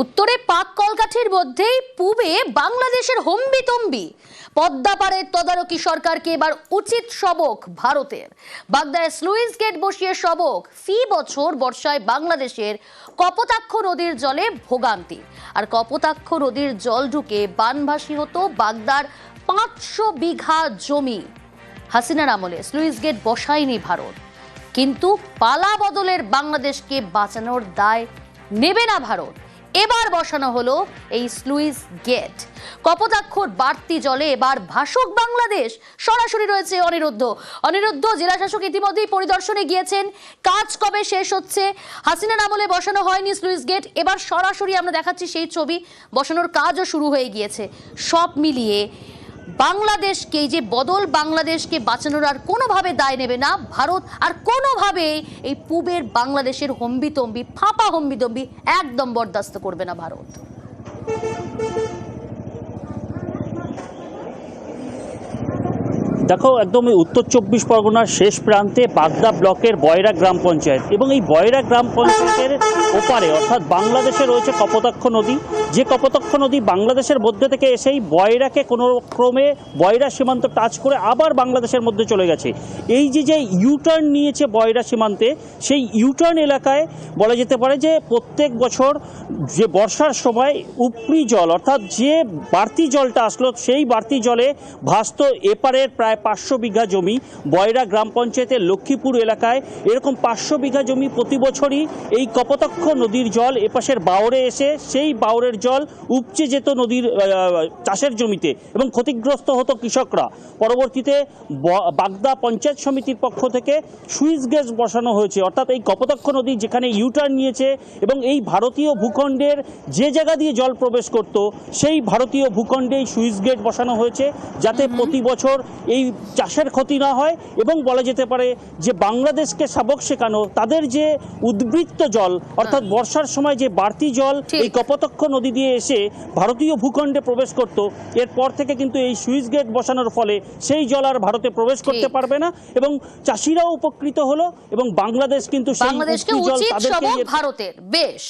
উত্তরে পাক কলকাঠির মধ্যেই পূবে বাংলাদেশের হম্বি হম্বিতম্বি। পদ্মাপাড়ের তদারকি সরকারকে এবার উচিত সবক ভারতের। বাগদায় স্লুইস গেট বসিয়ে সবক ফি বছর বর্ষায় বাংলাদেশের কপোতাক্ষ নদীর জলে ভোগান্তি। আর কপোতাক্ষ নদীর জল ঢুকে বানভাসী হতো বাগদার পাঁচশো বিঘা জমি। হাসিনার আমলে স্লুইস গেট বসায়নি ভারত। কিন্তু পালা বদলের বাংলাদেশকে বাঁচানোর দায় নেবে না ভারত। এবার বসানো হলো এই স্লুইস গেট। কপোতাক্ষর বাড়তি জলে এবার ভাসক বাংলাদেশ। সরাসরি রয়েছে অনিরুদ্ধ। অনিরুদ্ধ জেলা শাসক ইতিমধ্যেই পরিদর্শনে গিয়েছেন। কাজ কবে শেষ হচ্ছে? হাসিনার আমলে বসানো হয়নি স্লুইস গেট। এবার সরাসরি আমরা দেখাচ্ছি সেই ছবি। বসানোর কাজও শুরু হয়ে গিয়েছে। সব মিলিয়ে বাংলাদেশকে যে বদল বাংলাদেশকে বাঁচানোর আর কোনোভাবে দায় নেবে না, ভারত আর কোনোভাবে এই পূবের বাংলাদেশের হম্বিতম্বি, ফাঁপা হম্বিতম্বি একদম বরদাস্ত করবে না ভারত। দেখো, একদম এই উত্তর চব্বিশ পরগনার শেষ প্রান্তে বাগদা ব্লকের বয়রা গ্রাম পঞ্চায়েত। এবং এই বয়রা গ্রাম পঞ্চায়েতের ওপারে, অর্থাৎ বাংলাদেশে রয়েছে কপোতাক্ষ নদী। যে কপোতাক্ষ নদী বাংলাদেশের মধ্যে থেকে এসেই বয়রাকে কোনো ক্রমে বয়রা সীমান্ত টাচ করে আবার বাংলাদেশের মধ্যে চলে গেছে। এই যে যে ইউটার্ন নিয়েছে বয়রা সীমান্তে, সেই ইউটার্ন এলাকায় বলা যেতে পারে যে প্রত্যেক বছর যে বর্ষার সময় উপরি জল, অর্থাৎ যে বাড়তি জলটা আসলো, সেই বাড়তি জলে ভাসত এপারের প্রায় পাঁচশো বিঘা জমি বয়রা গ্রাম পঞ্চায়েতের লক্ষ্মীপুর এলাকায়। এরকম পাঁচশো বিঘা জমি প্রতি বছরই এই কপোতাক্ষ নদীর জল এপাশের বাওরে এসে সেই বাওরের জল উপচে যেত নদীর চাষের জমিতে এবং ক্ষতিগ্রস্ত হতো কৃষকরা। পরবর্তীতে বাগদা পঞ্চায়েত সমিতির পক্ষ থেকে সুইচ গেট বসানো হয়েছে। অর্থাৎ এই কপোতাক্ষ নদী যেখানে ইউটার্ন নিয়েছে এবং এই ভারতীয় ভূখণ্ডের যে জায়গা দিয়ে জল প্রবেশ করত সেই ভারতীয় ভূখণ্ডেই সুইচ গেট বসানো হয়েছে যাতে প্রতি বছর এই চাষের ক্ষতি না হয় এবং বলা যেতে পারে যে বাংলাদেশকে সাবক শেখানো তাদের যে উদ্বৃত্ত জল অর্থাৎ বর্ষার সময় যে বাড়তি জল এই কপোতাক্ষ নদী দিয়ে এসে ভারতীয় ভূখণ্ডে প্রবেশ করত। এরপর থেকে কিন্তু এই সুইচ গেট বসানোর ফলে সেই জল আর ভারতে প্রবেশ করতে পারবে না এবং চাষিরাও উপকৃত হলো এবং বাংলাদেশ কিন্তু সেই জল এর- ভারতের বেশ।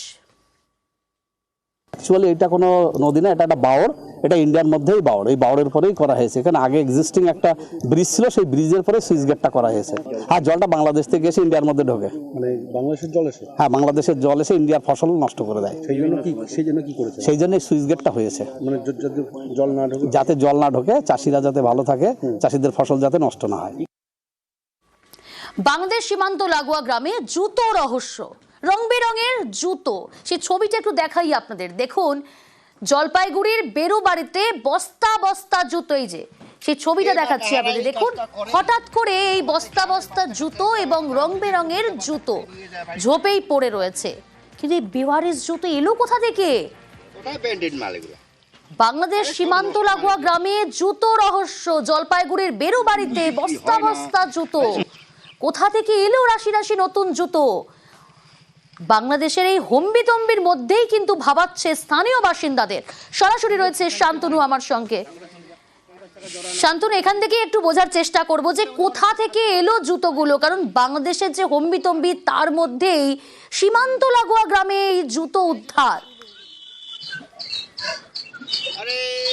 অ্যাকচুয়ালি এটা কোনো নদী না এটা একটা বাওর এটা ইন্ডিয়ার মধ্যেই বাওর। এই বাওরের পরেই করা হয়েছে। এখানে আগে এক্সিস্টিং একটা ব্রিজ ছিল সেই ব্রিজের পরে সুইচ গেটটা করা হয়েছে। আর জলটা বাংলাদেশ থেকে এসে ইন্ডিয়ার মধ্যে ঢোকে। মানে বাংলাদেশের জল এসে? হ্যাঁ বাংলাদেশের জল এসে ইন্ডিয়ার ফসল নষ্ট করে দেয়। সেই জন্য কি সেই জন্য কি করেছে? সেই জন্য সুইচ গেটটা হয়েছে। মানে জল না ঢোকে? যাতে জল না ঢোকে চাষিরা যাতে ভালো থাকে চাষিদের ফসল যাতে নষ্ট না হয়। বাংলাদেশ সীমান্ত লাগোয়া গ্রামে জুতো রহস্য। রং বেরঙের জুতো। সেই ছবিটা একটু দেখাই আপনাদের। দেখুন জলপাইগুড়ির বেরু বাড়িতে বস্তা বস্তা জুতো এই যে। সেই ছবিটা দেখাচ্ছি আপনাদের। দেখুন হঠাৎ করে এই বস্তা বস্তা জুতো এবং রং বেরঙের জুতো ঝোপেই পড়ে রয়েছে। কিন্তু এই বেওয়ারিস জুতো এলো কোথা থেকে? বাংলাদেশ সীমান্ত লাগোয়া গ্রামে জুতো রহস্য জলপাইগুড়ির বেরু বাড়িতে বস্তা বস্তা জুতো। কোথা থেকে এলো রাশি রাশি নতুন জুতো? বাংলাদেশের এই হম্বিতম্বির মধ্যেই কিন্তু ভাবাচ্ছে স্থানীয় বাসিন্দাদের। সরাসরি রয়েছে শান্তনু আমার সঙ্গে। শান্তনু, এখান থেকে একটু বোঝার চেষ্টা করব যে কোথা থেকে এলো জুতোগুলো? কারণ বাংলাদেশের যে হম্বিতম্বি, তার মধ্যেই সীমান্ত লাগোয়া গ্রামে এই জুতো উদ্ধার।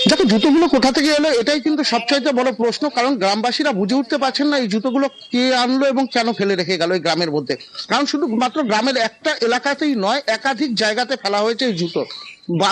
দেখো, জুতোগুলো কোথা থেকে এলো, এটাই কিন্তু সবচাইতে বড় প্রশ্ন, কারণ গ্রামবাসীরা বুঝে উঠতে পারছেন না এই জুতোগুলো কে আনলো এবং কেন ফেলে রেখে গেল এই গ্রামের মধ্যে। কারণ শুধু মাত্র গ্রামের একটা এলাকাতেই নয়, একাধিক জায়গাতে ফেলা হয়েছে এই জুতো।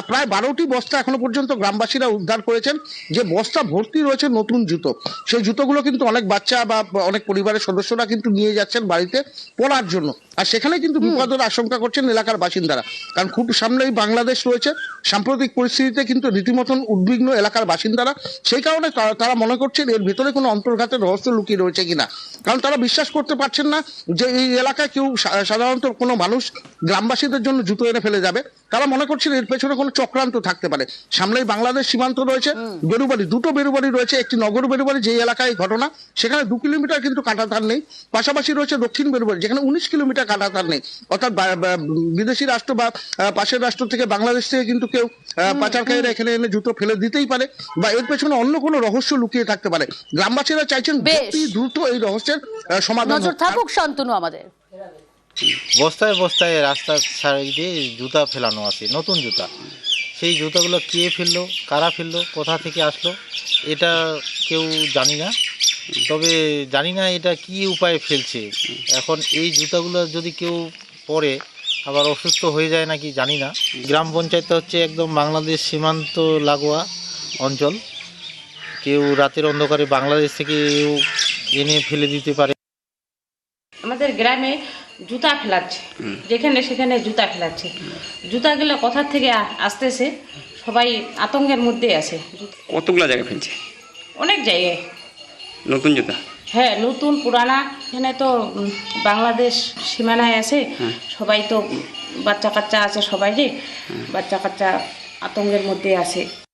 প্রায় বারোটি বস্তা এখনও পর্যন্ত গ্রামবাসীরা উদ্ধার করেছেন। যে বস্তা ভর্তি রয়েছে নতুন জুতো সেই জুতোগুলো কিন্তু অনেক বাচ্চা বা অনেক পরিবারের সদস্যরা কিন্তু নিয়ে যাচ্ছেন বাড়িতে পড়ার জন্য। আর সেখানে কিন্তু বিপদের আশঙ্কা করছেন এলাকার বাসিন্দারা। কারণ খুব সামনেই বাংলাদেশ রয়েছে। সাম্প্রতিক পরিস্থিতিতে কিন্তু রীতিমতন উদ্বিগ্ন এলাকার বাসিন্দারা। সেই কারণে তারা- মনে করছেন এর ভিতরে কোনো অন্তর্ঘাতের রহস্য লুকিয়ে রয়েছে কিনা। কারণ তারা বিশ্বাস করতে পারছেন না যে এই এলাকায় কেউ সাধারণত কোনো মানুষ গ্রামবাসীদের জন্য জুতো এনে ফেলে যাবে। তারা মনে করছেন এর পেছনে কোনো চক্রান্ত থাকতে পারে। সামনেই বাংলাদেশ সীমান্ত রয়েছে বেরুবাড়ি দুটো বেরুবাড়ি রয়েছে একটি নগর বেরুবাড়ি যে এলাকায় ঘটনা সেখানে দু কিলোমিটার কিন্তু কাঁটাতার নেই। পাশাপাশি রয়েছে দক্ষিণ বেরুবাড়ি যেখানে উনিশ কিলোমিটার কাঁটাতার নেই। অর্থাৎ বিদেশি রাষ্ট্র বা পাশের রাষ্ট্র থেকে বাংলাদেশ থেকে কিন্তু কেউ পাচারকারীরা এখানে এনে জুতো ফেলে দিতেই পারে বা এর পেছনে অন্য কোনো রহস্য লুকিয়ে থাকতে পারে। গ্রামবাসীরা চাইছেন। দ্রুত এই রহস্যের সমাধান থাকুক শান্তনু আমাদের। বস্তায় বস্তায় রাস্তার সাইডে জুতা ফেলানো আছে, নতুন জুতা। সেই জুতাগুলো কে ফেলল, কারা ফেলল, কোথা থেকে আসলো, এটা কেউ জানি না। তবে জানি না এটা কি উপায়ে ফেলছে। এখন এই জুতাগুলো যদি কেউ পরে আবার অসুস্থ হয়ে যায় নাকি জানি না। গ্রাম পঞ্চায়েত হচ্ছে একদম বাংলাদেশ সীমান্ত লাগোয়া অঞ্চল। কেউ রাতের অন্ধকারে বাংলাদেশ থেকে এনে ফেলে দিতে পারে। আমাদের গ্রামে জুতা ফেলাচ্ছে যেখানে সেখানে জুতা ফেলাচ্ছে জুতাগুলো কোথার থেকে আসতেছে সবাই আতঙ্কের মধ্যে আছে। কতগুলো জায়গায় ফেলছে? অনেক জায়গায়। নতুন জুতা? হ্যাঁ নতুন পুরানা। এখানে তো বাংলাদেশ সীমানায় আছে। সবাই তো বাচ্চা কাচ্চা আছে সবাই যে। বাচ্চা কাচ্চা আতঙ্কের মধ্যে আছে।